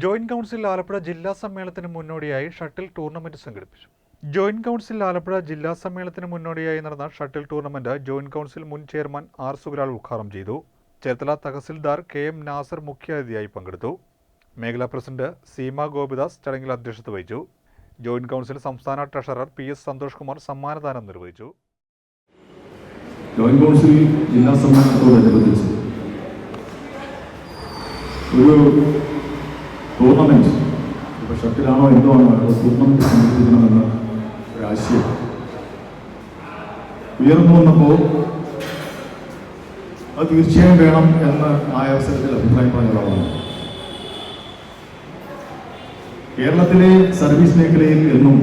Joint council Alappuzha ജില്ലാ സമ്മേളനത്തിന് മുന്നോടിയായി ഷട്ടിൽ ടൂർണമെന്റ് സംഘടിപ്പിച്ചു. ജോയിന്റ് കൗൺസിൽ ആലപ്പുഴ ജില്ലാ സമ്മേളനത്തിന് മുന്നോടിയായി നടന്ന ഷട്ടിൽ ടൂർണമെന്റ് ജോയിന്റ് കൗൺസിൽ മുൻ ചെയർമാൻ ആർ സുബരാൾ ഉദ്ഘാടനം ചെയ്തു. ചേർത്തല തഹസിൽദാർ കെ എം നാസർ മുഖ്യാതിഥിയായി പങ്കെടുത്തു. മേഖലാ പ്രസിഡന്റ് സീമ ഗോപിദാസ് ചടങ്ങിൽ അധ്യക്ഷത വഹിച്ചു. ജോയിന്റ് കൗൺസിൽ സംസ്ഥാന treasurer P S Santhosh Kumar സമ്മാനദാനം നിർവഹിച്ചു. ജോയിന്റ് കൗൺസിൽ ജില്ലാ ടൂർണമെന്റ്. ഇപ്പോൾ ഷട്ടിലാണോ എന്തോ ആണോ? അത് ടൂർണമെന്റ് സംഘടിപ്പിക്കണമെന്ന ഒരാശയം. ഉയർന്നു വന്നപ്പോൾ അത് തീർച്ചയായും വേണം എന്ന് ആ അവസരത്തിൽ അഭിപ്രായം പറഞ്ഞ ഒരാളാണ് കേരളത്തിലെ സർവീസ് മേഖലയിൽ എന്നും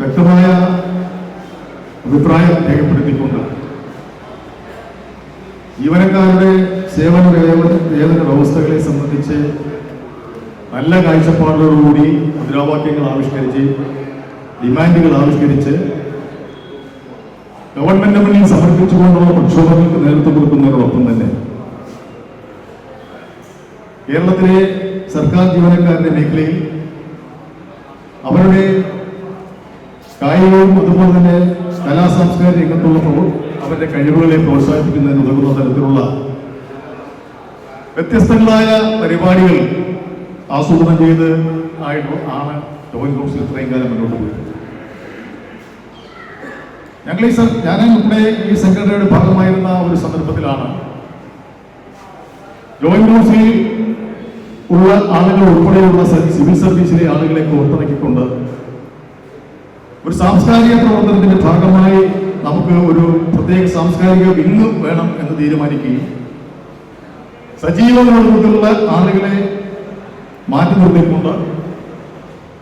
വ്യക്തമായ അഭിപ്രായം രേഖപ്പെടുത്തിക്കൊണ്ട് ജീവനക്കാരുടെ സേവന വേതന വ്യവസ്ഥകളെ സംബന്ധിച്ച് നല്ല കാഴ്ചപ്പാടുകളോടുകൂടി മുദ്രാവാക്യങ്ങൾ ആവിഷ്കരിച്ച് ഡിമാൻഡുകൾ ആവിഷ്കരിച്ച് ഗവൺമെന്റ് മുന്നിൽ സമർപ്പിച്ചുകൊണ്ടുള്ള പ്രക്ഷോഭങ്ങൾക്ക് നേതൃത്വം കൊടുക്കുന്നതിനോടൊപ്പം തന്നെ കേരളത്തിലെ സർക്കാർ ജീവനക്കാരുടെ മേഖലയിൽ അവരുടെ കായികവും അതുപോലെ തന്നെ കലാ സാംസ്കാരിക രംഗത്തുള്ള അവരുടെ കഴിവുകളെ പ്രോത്സാഹിപ്പിക്കുന്നതിന് ഉതകുന്ന തരത്തിലുള്ള വ്യത്യസ്തങ്ങളായ പരിപാടികൾ ആസൂത്രണം ചെയ്ത് ആയിട്ട് ആണ് ജോയിന്റ് കൗൺസിൽ ഇത്രയും കാലം മുന്നോട്ട് പോയത്. ഞങ്ങൾ ഈ സ- ഞാൻ ഉൾപ്പെടെ ഈ സെക്രട്ടറിയുടെ ഭാഗമായിരുന്ന ഒരു സന്ദർഭത്തിലാണ് ജോയിന്റ് കൗൺസിലിൽ ഉള്ള ആളുകൾ ഉൾപ്പെടെയുള്ള സിവിൽ സർവീസിലെ ആളുകളെ പുറത്തിറക്കിക്കൊണ്ട് ഒരു സാംസ്കാരിക പ്രവർത്തനത്തിന്റെ ഭാഗമായി നമുക്ക് ഒരു പ്രത്യേക സാംസ്കാരിക വിങ്ങ് വേണം എന്ന് തീരുമാനിക്കുകയും സജീവമുള്ള ആളുകളെ മാറ്റി നിർത്തിക്കൊണ്ട്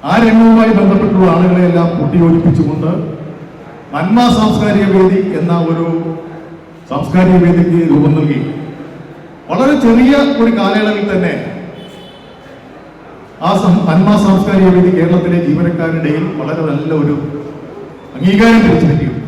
ആ രംഗവുമായി ബന്ധപ്പെട്ടുള്ള ആളുകളെ എല്ലാം കൂട്ടിയോജിപ്പിച്ചുകൊണ്ട് നന്മ സാംസ്കാരിക വേദി എന്ന ഒരു സാംസ്കാരിക വേദിക്ക് രൂപം നൽകി. വളരെ ചെറിയ ഒരു കാലയളവിൽ തന്നെ ആ നന്മ സാംസ്കാരിക വേദി കേരളത്തിലെ ജീവനക്കാരുടെയും വളരെ നല്ല ഒരു അംഗീകാരം ലഭിച്ചിരിക്കുന്നു